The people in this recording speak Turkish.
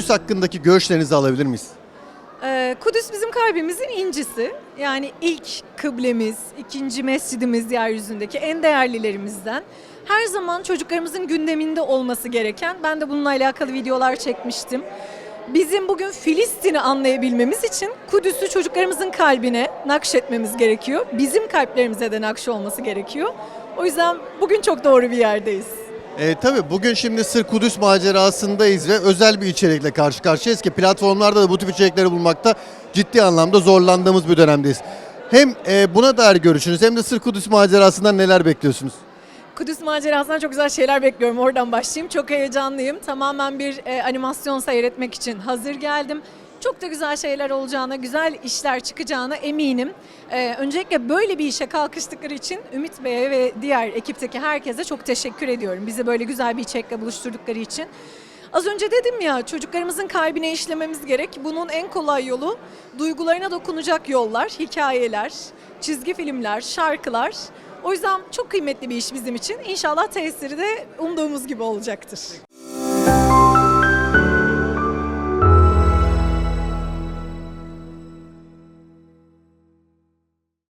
Kudüs hakkındaki görüşlerinizi alabilir miyiz? Ee, Kudüs bizim kalbimizin incisi. Yani ilk kıblemiz, ikinci mescidimiz yeryüzündeki en değerlilerimizden. Her zaman çocuklarımızın gündeminde olması gereken, ben de bununla alakalı videolar çekmiştim. Bizim bugün Filistin'i anlayabilmemiz için Kudüs'ü çocuklarımızın kalbine nakşetmemiz gerekiyor. Bizim kalplerimize de nakş olması gerekiyor. O yüzden bugün çok doğru bir yerdeyiz. E, tabii bugün şimdi Sır Kudüs macerasındayız ve özel bir içerikle karşı karşıyayız ki platformlarda da bu tip içerikleri bulmakta ciddi anlamda zorlandığımız bir dönemdeyiz. Hem e, buna dair görüşünüz hem de Sır Kudüs macerasından neler bekliyorsunuz? Kudüs macerasından çok güzel şeyler bekliyorum. Oradan başlayayım. Çok heyecanlıyım. Tamamen bir e, animasyon seyretmek için hazır geldim. Çok da güzel şeyler olacağına, güzel işler çıkacağına eminim. E, öncelikle böyle bir işe kalkıştıkları için Ümit Bey'e ve diğer ekipteki herkese çok teşekkür ediyorum. Bizi böyle güzel bir içerikle buluşturdukları için. Az önce dedim ya çocuklarımızın kalbine işlememiz gerek. Bunun en kolay yolu duygularına dokunacak yollar, hikayeler, çizgi filmler, şarkılar. O yüzden çok kıymetli bir iş bizim için. İnşallah tesiri de umduğumuz gibi olacaktır.